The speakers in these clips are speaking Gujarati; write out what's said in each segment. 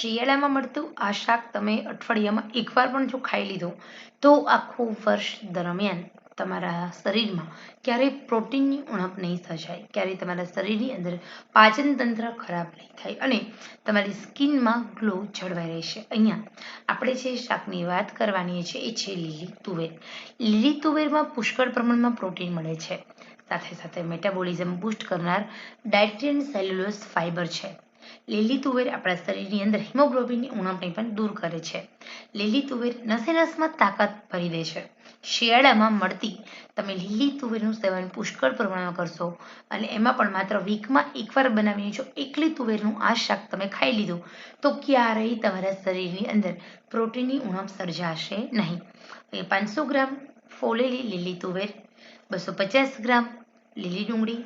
શિયાળામાં મળતું આ શાક તમે અઠવાડિયામાં એકવાર પણ જો ખાઈ લીધું, તો આખું વર્ષ દરમિયાન તમારા શરીરમાં ક્યારેય પ્રોટીનની ઉણપ નહીં સર્જાય. ક્યારેય તમારા શરીરની અંદર પાચન તંત્ર ખરાબ નહીં થાય અને તમારી સ્કિનમાં ગ્લો જળવાઈ રહેશે. અહીંયા આપણે જે શાકની વાત કરવાની છે એ છે લીલી તુવેર. લીલી તુવેરમાં પુષ્કળ પ્રમાણમાં પ્રોટીન મળે છે. સાથે સાથે મેટાબોલિઝમ બૂસ્ટ કરનાર ડાયટ્રિયન સેલ્યુલોસ ફાઇબર છે. લીલી તુવેર આપણા શરીરની અંદર હિમોગ્લોબિનની ઉણપને પણ દૂર કરે છે. લીલી તુવેર નસે તાકાત ભરી દે છે. શિયાળામાં મળતી તમે લીલી તુવેરનું સેવન પુષ્કળ પ્રમાણમાં કરશો અને એમાં પણ માત્ર વીકમાં એકવાર બનાવીને જો એકલી તુવેરનું આ શાક તમે ખાઈ લીધું, તો ક્યારેય તમારા શરીરની અંદર પ્રોટીનની ઉણપ સર્જાશે નહીં. પાંચસો ગ્રામ ફોલેલી લીલી તુવેર, બસો પચાસ ગ્રામ લીલી ડુંગળી,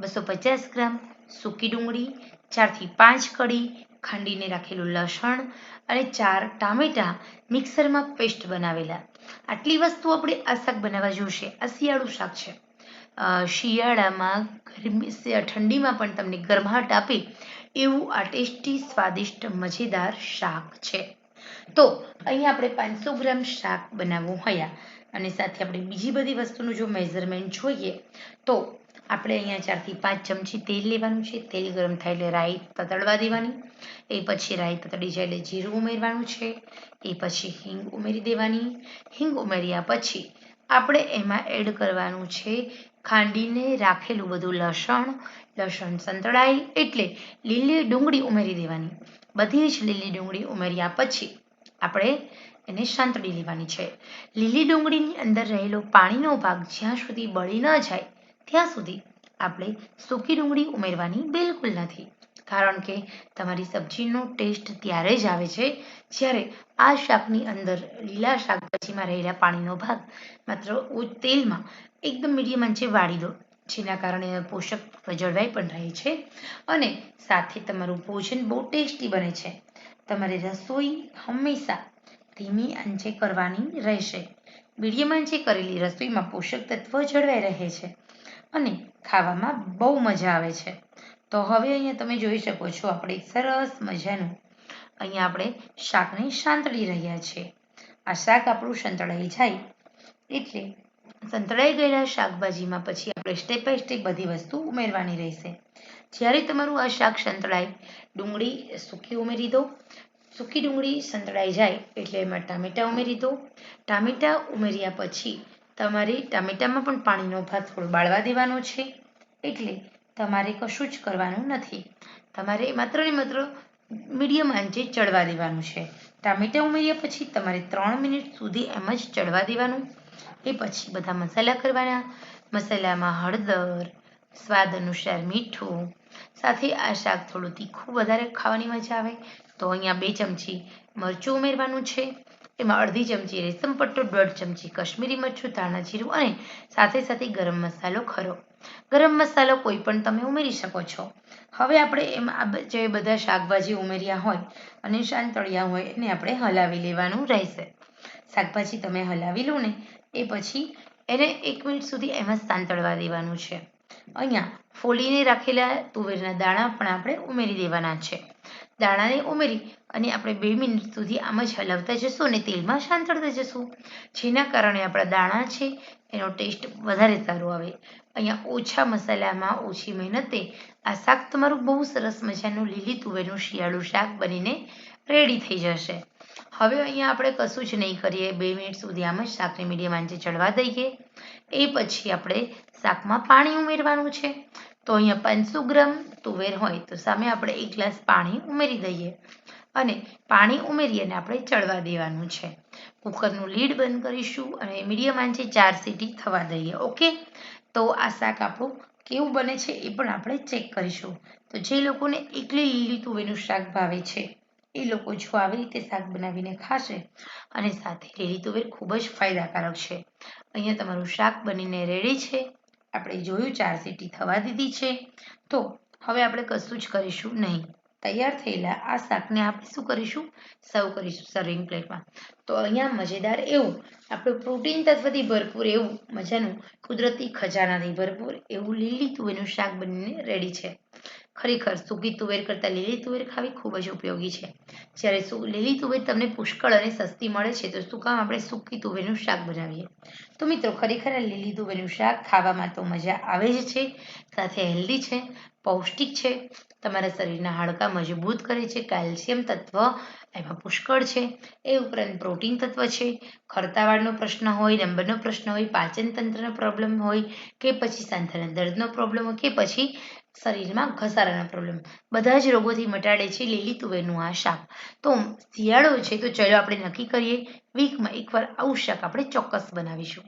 બસો પચાસ ગ્રામ સૂકી ડુંગળી ચારથી પાંચ કળી ખાંડીને રાખેલું લસણ અને ચાર ટામેટાં મિક્સરમાં પેસ્ટ બનાવેલા. આટલી વસ્તુ આપણે આ શાક બનાવવા જોશે. આ શિયાળું શાક છે. શિયાળામાં ગરમી ઠંડીમાં પણ તમને ગરમાહટ આપે એવું આ ટેસ્ટી, સ્વાદિષ્ટ, મજેદાર શાક છે. તો અહીંયા આપણે પાંચસો ગ્રામ શાક બનાવવું હયા અને સાથે આપણે બીજી બધી વસ્તુનું જો મેઝરમેન્ટ જોઈએ તો આપણે અહીંયા ચારથી પાંચ ચમચી તેલ લેવાનું છે. તેલ ગરમ થાય એટલે રાઈ તતડવા દેવાની. એ પછી રાઈ તતડી જાય એટલે જીરું ઉમેરવાનું છે. એ પછી હિંગ ઉમેરી દેવાની. હિંગ ઉમેર્યા પછી આપણે એમાં એડ કરવાનું છે ખાંડીને રાખેલું બધું લસણ. લસણ સંતળાય એટલે લીલી ડુંગળી ઉમેરી દેવાની. બધી જ લીલી ડુંગળી ઉમેર્યા પછી આપણે એને સાંતળી લેવાની છે. લીલી ડુંગળીની અંદર રહેલો પાણીનો ભાગ જ્યાં સુધી બળી ન જાય ત્યાં સુધી આપણે સૂકી ડુંગળી ઉમેરવાની બિલકુલ નથી. કારણ કે તમારી સબ્જીનો ટેસ્ટ ત્યારે જ આવે છે જ્યારે આ શાકની અંદર લીલા શાકભાજીમાં રહેલા પાણીનો ભાગ માત્ર તેલમાં એકદમ મીડિયમ આંચે વાળી દો, જેના કારણે પોષક જળવાઈ પણ રહે છે અને સાથે તમારું ભોજન બહુ ટેસ્ટી બને છે. તમારે રસોઈ હંમેશા ધીમી આંચે કરવાની રહેશે. મીડિયમ આંચે કરેલી રસોઈમાં પોષક તત્વ જળવાઈ રહે છે. અને ખાવામાં બહુ મજા આવે છે. તો હવે અહીંયા તમે જોઈ શકો છો આપણે સરસ મજાનું અહીંયા આપણે શાકને સાંતળી રહ્યા છીએ. આ શાક આપણું સંતળાઈ જાય એટલે સંતળાઈ ગયેલા શાકભાજીમાં પછી આપણે સ્ટેપ બાય સ્ટેપ બધી વસ્તુ ઉમેરવાની રહેશે. જ્યારે તમારું આ શાક સંતળાય, ડુંગળી સૂકી ઉમેરી દો. સૂકી ડુંગળી સંતળાઈ જાય એટલે એમાં ટામેટાં ઉમેરી દો. ટામેટાં ઉમેર્યા પછી તમારે ટામેટામાં પણ પાણીનો અભાવ થોડો બાળવા દેવાનો છે. એટલે તમારે કશું જ કરવાનું નથી. તમારે માત્ર ને માત્ર મીડિયમ આંચે ચડવા દેવાનું છે. ટામેટાં ઉમેર્યા પછી તમારે ત્રણ મિનિટ સુધી એમ જ ચડવા દેવાનું. એ પછી બધા મસાલા કરવાના. મસાલામાં હળદર, સ્વાદ અનુસાર મીઠું, સાથે આ શાક થોડું તીખું વધારે ખાવાની મજા આવે. તો અહીંયા બે ચમચી મરચું ઉમેરવાનું છે. એમાં અડધી ચમચી રેશમ પટ્ટો, દોઢ ચમચી કશ્મીરી મરચું, ધાણા જીરું અને સાથે સાથે ગરમ મસાલો ખરો. ગરમ મસાલો કોઈ પણ તમે ઉમેરી શકો છો. હવે આપણે એમાં જે બધા શાકભાજી ઉમેર્યા હોય અને શાંતળિયા હોય એને આપણે હલાવી લેવાનું રહેશે. શાકભાજી તમે હલાવી લો ને, એ પછી એને એક મિનિટ સુધી એમાં સાંતળવા દેવાનું છે. અહીંયા ફોલીને રાખેલા તુવેરના દાણા પણ આપણે ઉમેરી દેવાના છે. દાણાને ઉમેરી અને આપણે બે મિનિટ સુધી આમ જ હલાવતા જશું અને તેલમાં સાંતળતા જશું. જેના કારણે આપણા દાણા છે, એનો ટેસ્ટ વધારે સારો આવે. અહીંયા ઓછા મસાલામાં ઓછી મહેનતે આ શાક તમારું બહુ સરસ મજાનું લીલી તુવેરનું શિયાળું શાક બનીને રેડી થઈ જશે. હવે અહીંયા આપણે કશું જ નહીં કરીએ. બે મિનિટ સુધી આમ જ શાકને મીડિયમ આંચે ચડવા દઈએ. એ પછી આપણે શાકમાં પાણી ઉમેરવાનું છે. તો અહીંયા પાંચસો ગ્રામ તુવેર હોય તો સામે આપણે એક ગ્લાસ પાણી ઉમેરી દઈએ. અને પાણી ઉમેરી અને આપણે ચડવા દેવાનું છે. કુકરનું લીડ બંધ કરીશું અને મીડિયમ આંચે ચાર સીટી થવા દઈએ, ઓકે? તો આ શાક આપણું કેવું બને છે એ પણ આપણે ચેક કરીશું. તો જે લોકોને એકલી લીલી તુવેરનું શાક ભાવે છે, એ લોકો જો આવી રીતે શાક બનાવીને ખાશે અને સાથે લીલી તુવેર ખૂબ જ ફાયદાકારક છે. અહીંયા તમારું શાક બનીને રેડી છે. આપણે જોયું ચાર સીટી થવા દીધી છે. તો હવે આપણે કશું જ કરીશું નહીં. તૈયાર થયેલા આ શાકને આપણે શું કરીશું? સર્વ કરીશું સર્વિંગ પ્લેટમાં તો અહીંયા મજેદાર એવું. આપણું પ્રોટીન તત્વથી ભરપૂર એવું. મજાનું. કુદરતી ખજાનાથી ભરપૂર એવું લીલી તુવેરનું શાક બનીને રેડી છે. ખરેખર સૂકી તુવેર કરતાં લીલી તુવેર ખાવી ખૂબ જ ઉપયોગી છે. જ્યારે લીલી તુવેર તમને પુષ્કળ અને સસ્તી મળે છે, તો શું કામ આપણે સૂકી તુવેરનું શાક બનાવીએ? તો મિત્રો, ખરેખર આ લીલી તુવેરનું શાક ખાવામાં તો મજા આવે જ છે, સાથે હેલ્ધી છે, પૌષ્ટિક છે, તમારા શરીરના હાડકાં મજબૂત કરે છે, કેલ્શિયમ તત્વ એમાં પુષ્કળ છે, એ ઉપરાંત પ્રોટીન તત્વ છે, ખરતાવાળનો પ્રશ્ન હોય, નંબરનો પ્રશ્ન હોય પાચન તંત્રનો પ્રોબ્લેમ હોય, કે પછી સાંધાના દર્દનો પ્રોબ્લેમ હોય, કે પછી શરીરમાં ઘસારાના પ્રોબ્લેમ બધા જ રોગોથી મટાડે છે લીલી તુવેરનું આ શાક. તો શિયાળો છે તો ચલો આપણે નક્કી કરીએ વીકમાં એકવાર આવું શાક આપણે ચોક્કસ બનાવીશું.